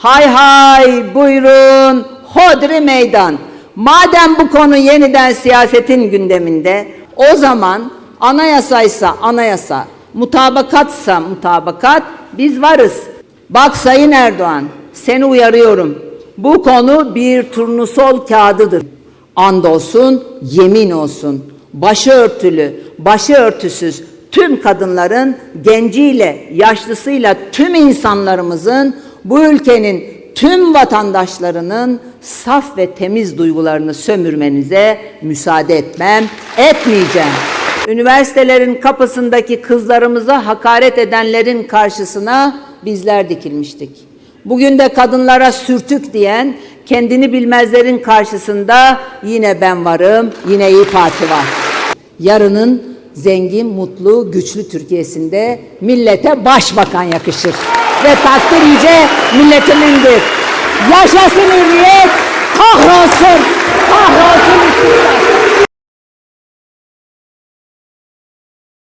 Hay hay buyurun hodri meydan. Madem bu konu yeniden siyasetin gündeminde o zaman anayasaysa anayasa, mutabakatsa mutabakat biz varız. Bak Sayın Erdoğan seni uyarıyorum. Bu konu bir turnusol kağıdıdır. Andolsun, yemin olsun. Başı örtülü, başı örtüsüz tüm kadınların genciyle, yaşlısıyla tüm insanlarımızın bu ülkenin tüm vatandaşlarının saf ve temiz duygularını sömürmenize müsaade etmem, etmeyeceğim. Üniversitelerin kapısındaki kızlarımıza hakaret edenlerin karşısına bizler dikilmiştik. Bugün de kadınlara sürtük diyen kendini bilmezlerin karşısında yine ben varım, yine İyi Parti var. Yarının zengin, mutlu, güçlü Türkiye'sinde millete başbakan yakışır. Ve takdir yüce milletimindir. Yaşasın hürriyet, kahrolsun, kahrolsun istiklal.